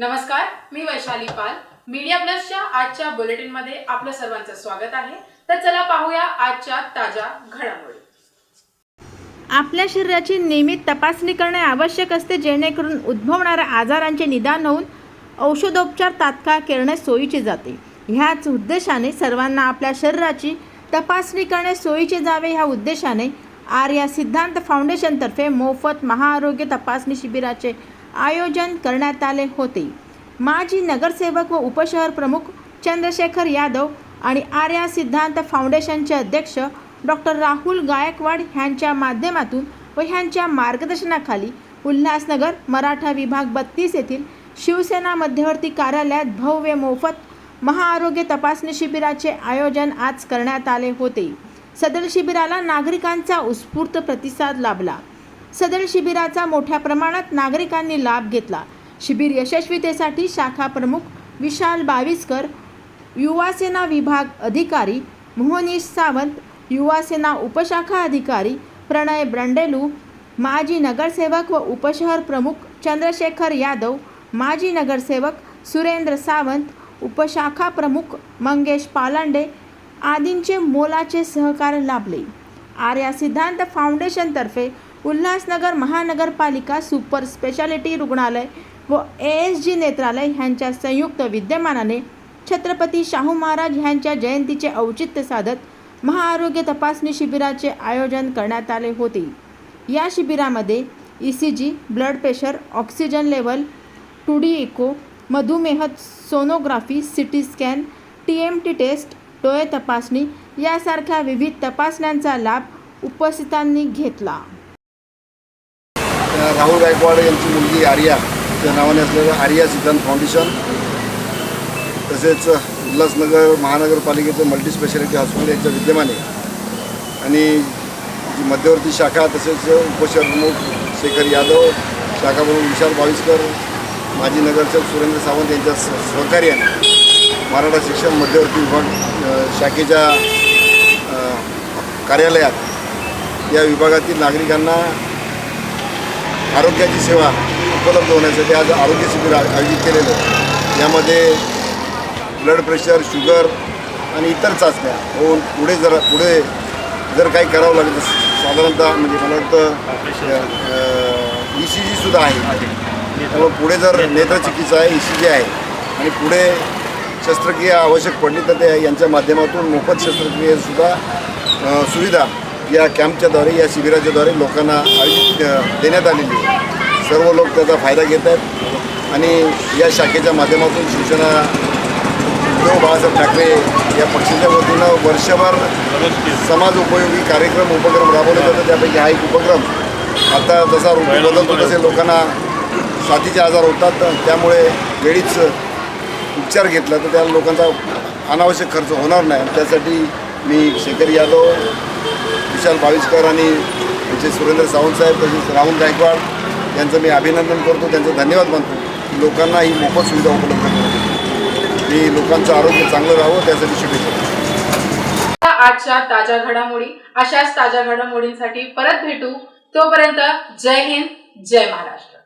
नमस्कार मी वैशाली पाल. मीडिया प्लसच्या आजच्या बुलेटिनमध्ये आपलं सर्वांचं स्वागत आहे. तर चला पाहूया आजच्या ताज्या घडामोडी. आपल्या शरीराची नियमित तपासणी करणे आवश्यक असते जेणेकरून उद्भवणाऱ्या आजारांचे निदान होऊन औषधोपचार तात्काळ करणे सोयीचे जाते. ह्याच उद्देशाने सर्वांना आपल्या शरीराची तपासणी करणे सोयीचे जावे ह्या उद्देशाने आर्या सिद्धांत फाउंडेशनतर्फे मोफत महाआरोग्य तपासणी शिबिराचे आयोजन करण्यात आले होते. माजी नगरसेवक व उपशहर प्रमुख चंद्रशेखर यादव आणि आर्या सिद्धांत फाउंडेशनचे अध्यक्ष डॉक्टर राहुल गायकवाड ह्यांच्या माध्यमातून व ह्यांच्या मार्गदर्शनाखाली उल्हासनगर मराठा विभाग बत्तीस येथील शिवसेना मध्यवर्ती कार्यालयात भव्य मोफत महाआरोग्य तपासणी शिबिराचे आयोजन आज करण्यात आले होते. सदर शिबिराला नागरिकांचा उत्स्फूर्त प्रतिसाद लाभला. सदर शिबिराचा मोठ्या प्रमाणात नागरिकांनी लाभ घेतला. शिबिर यशस्वीतेसाठी शाखा प्रमुख विशाल बाविस्कर युवासेना विभाग अधिकारी मोहनीश सावंत युवासेना उपशाखा अधिकारी प्रणय ब्रंडेलू माजी नगरसेवक व उपशहर प्रमुख चंद्रशेखर यादव माजी नगरसेवक सुरेंद्र सावंत उपशाखा प्रमुख मंगेश पालांडे आदींचे मोलाचे सहकार्य लाभले. आर्या सिद्धांत फाउंडेशनतर्फे उल्हासनगर महानगरपालिका सुपर स्पेशालिटी रुग्णालय व ए एस जी नेत्रालय ह्यांच्या संयुक्त विद्यमानाने छत्रपती शाहू महाराज ह्यांच्या जयंतीचे औचित्य साधत महाआरोग्य तपासणी शिबिराचे आयोजन करण्यात आले होते. या शिबिरामध्ये E C G blood pressure oxygen level two D echo मधुमेह sonography C T scan T M T test डोळे तपासणी यासारख्या विविध तपासण्यांचा लाभ उपस्थितांनी घेतला. राहुल गायकवाड यांची मुलगी आर्या त्या नावाने असलेलं आर्या सिद्धांत फाउंडेशन. तसेच उल्हासनगर महानगरपालिकेचं मल्टी स्पेशालिटी हॉस्पिटल यांच्या विद्यमाने. आणि जी मध्यवर्ती शाखा तसेच उपशहर प्रमुख शेखर यादव शाखाप्रमुख विशाल बावीसकर माजी नगरसेवक सुरेंद्र सावंत यांच्या सहकार्याने मराठा शिक्षण मध्यवर्ती विभाग शाखेच्या कार्यालयात या विभागातील नागरिकांना आरोग्याची सेवा उपलब्ध होण्यासाठी आज आरोग्य शिबिर आयोजित केलेलं आहे. यामध्ये ब्लड प्रेशर शुगर आणि इतर चाचण्या होऊन पुढे जर पुढे जर काही करावं लागलं तर साधारणतः म्हणजे मला वाटतं ई सी जीसुद्धा आहे. त्यामुळे पुढे जर नेत्रचिकित्सा आहे ई सी जी आहे आणि पुढे शस्त्रक्रिया आवश्यक पडली तर ते यांच्या माध्यमातून मोफत शस्त्रक्रियेसुद्धा सुविधा या कॅम्पच्याद्वारे या शिबिराच्याद्वारे लोकांना आयोजित देण्यात आलेली आहे. सर्व लोक त्याचा फायदा घेत आहेत आणि या शाखेच्या माध्यमातून शिवसेना उद्धव बाळासाहेब ठाकरे या पक्षाच्या वतीनं वर्षभर समाज उपयोगी कार्यक्रम उपक्रम राबवले जातात. त्यापैकी हा एक उपक्रम. आता जसा बदलतो तसे लोकांना साथीचे आजार होतात. त्यामुळे वेळीच उपचार घेतला तर त्या लोकांचा अनावश्यक खर्च होणार नाही. त्यासाठी मी शेखर यादव विशाल बाविस्कर आणि आमचे सुरेंद्र सावंतसाहेब तसेच राहुल गायकवाड यांचं मी अभिनंदन करतो. त्यांचं धन्यवाद मानतो. लोकांना ही मोफत सुविधा उपलब्ध करून दिली लोकांचं आरोग्य चांगलं राहावं त्यासाठी शुभेच्छा आजच्या ताज्या घडामोडी अशाच ताज्या घडामोडींसाठी परत भेटू. तोपर्यंत जय हिंद जय महाराष्ट्र.